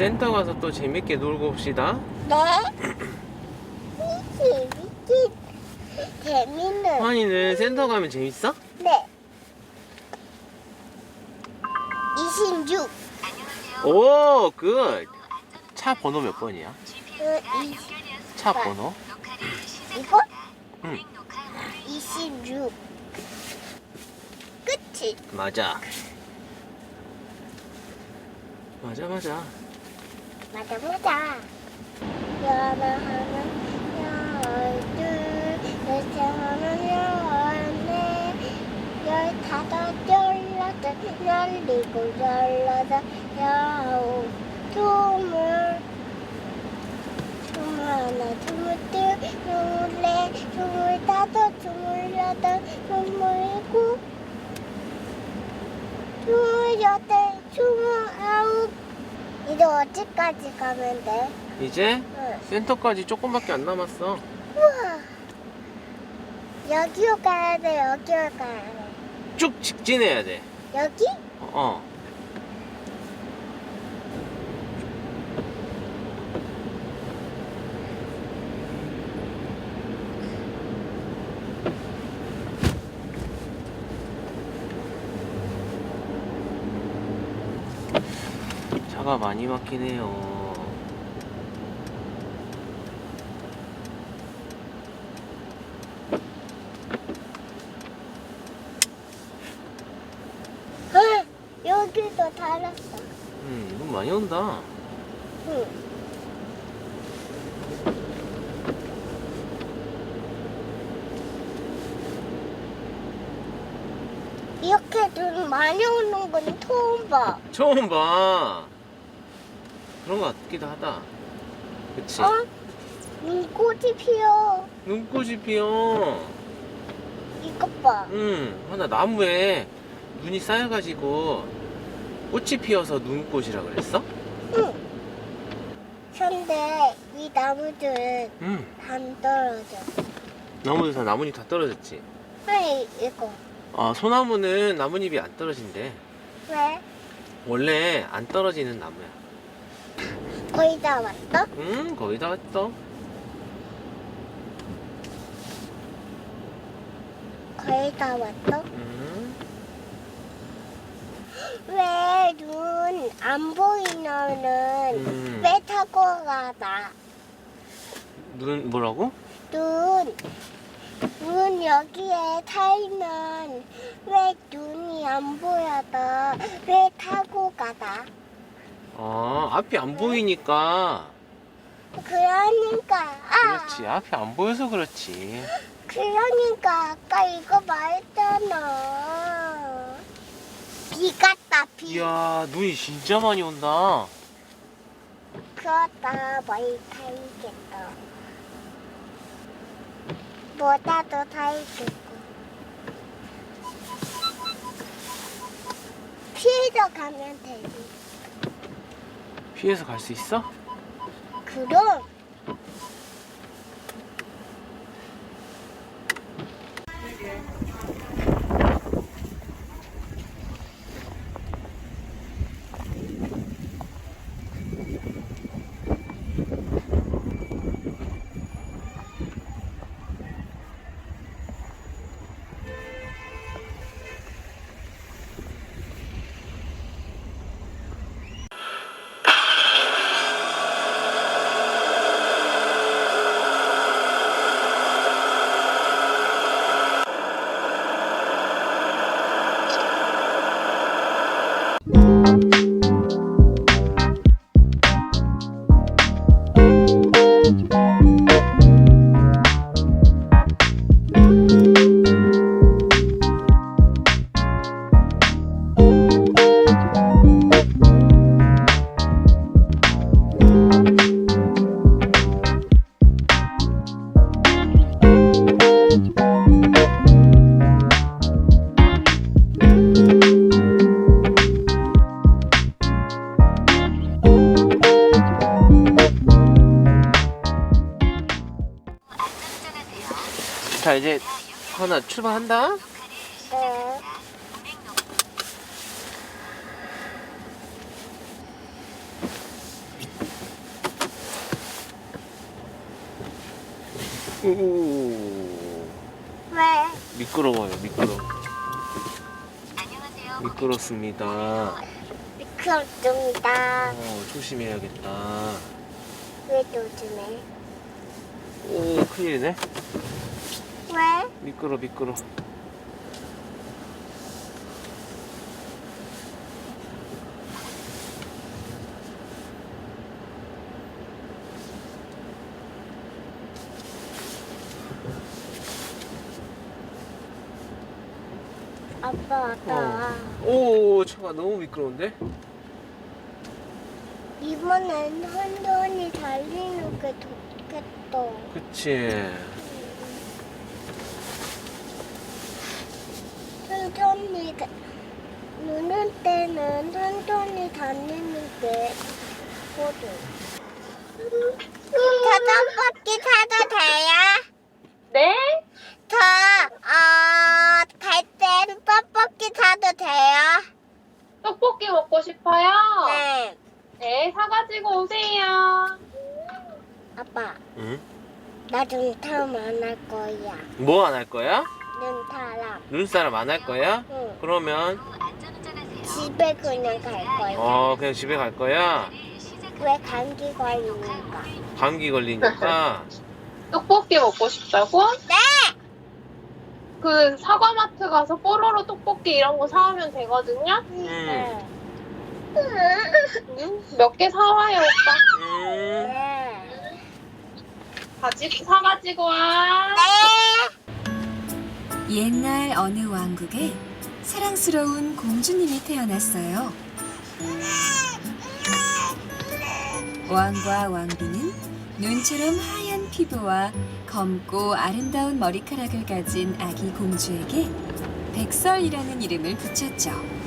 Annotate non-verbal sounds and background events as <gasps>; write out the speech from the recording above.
센터 가서 또 재밌게 놀고 옵시다. 네? 재밌지? 재밌는. 환이는 센터 가면 재밌어? 네. 26. 오, 굿. 차 번호 몇 번이야? 그, 이, 차 번호? 이거? 응. 26. 끝이. 맞아. 맞아, 맞아. 맞아, 맞아. 열하 하나, 열둘, 열세 하나, 열네, 열다섯, 열여섯, 열일곱, 열여덟, 열아홉, 스물, 스물하나, 스물둘, 스물넷, 스물다섯, 스물여덟, 스물일곱, 스물여덟, 스물아홉. 이제 어디까지 가면 돼? 이제 응. 센터까지 조금밖에 안 남았어. 우와. 여기로 가야 돼, 여기로 가야 돼. 쭉 직진해야 돼. 여기? 어, 차가 많이 막히네요. 응. 여기도 달았어. 음, 눈 많이 온다. 응. 이렇게 눈 많이 오는 건 처음 봐. 처음 봐. 그런 거 같기도 하다. 그치? 어? 눈꽃이 피어. 눈꽃이 피어. 이것 봐. 응, 하나 나무에 눈이 쌓여가지고 꽃이 피어서 눈꽃이라 그랬어? 응. 근데 이 나무들은 응. 안 떨어져. 나무들 다 나뭇잎 다 떨어졌지. 아니 이거 아, 소나무는 나뭇잎이 안 떨어진대. 왜? 원래 안 떨어지는 나무야. 거의 다 왔어? 응, 거의 다 왔어. 거의 다 왔어? 응. <gasps> 왜눈 안 보이면은 음. 왜 타고 가나? 눈 뭐라고? 눈, 눈 여기에 타 있는 왜 눈이 안 보여도 왜 타고 가나? 아, 앞이 안 보이니까. 그러니까 아, 그렇지. 앞이 안 보여서 그렇지. 그러니까 아까 이거 말했잖아. 비 같다 비. 이야, 눈이 진짜 많이 온다. 그렇다 많이 타이겠다. 뭐다도 타이겠고. 피해서 가면 되지. 피해서 갈 수 있어? 그럼 자 이제 하나 출발한다. 왜? 미끄러워요. 미끄러. 미끄럽습니다. 미끄럽습니다. 어, 조심해야겠다. 왜 조심해? 오 큰일이네. 왜? 미끄러, 미끄러. 아빠 왔다. 오, 차가 너무 미끄러운데? 이번엔 천천히 달리는 게 좋겠다. 그치. 천천히 가- 누는 때는 천천히 다니는 게 좋거든. 자전거기 타도 돼요? 네? 저, 어, 갈땐 떡볶이 타도 돼요? 떡볶이 먹고 싶어요? 네. 네, 사가지고 오세요. 아빠, 응? 나 눈타람 안할 거야. 뭐 안 할 거야? 눈타람. 눈사람 안 할 거야? 응. 그러면, 집에 그냥 갈 거야. 어, 그냥 집에 갈 거야? 왜 감기 걸리니까? 감기 걸리니까. <laughs> 떡볶이 먹고 싶다고? 네! 그 사과마트 가서 뽀로로 떡볶이 이런 거 사오면 되거든요? 네. 음, 몇개 사와요, 오빠. 음, 네. 가지고, 사가지고 와. 네. 옛날 어느 왕국에 사랑스러운 공주님이 태어났어요. 왕과 왕비는 눈처럼 하얀 피부와 검고 아름다운 머리카락을 가진 아기 공주에게 백설이라는 이름을 붙였죠.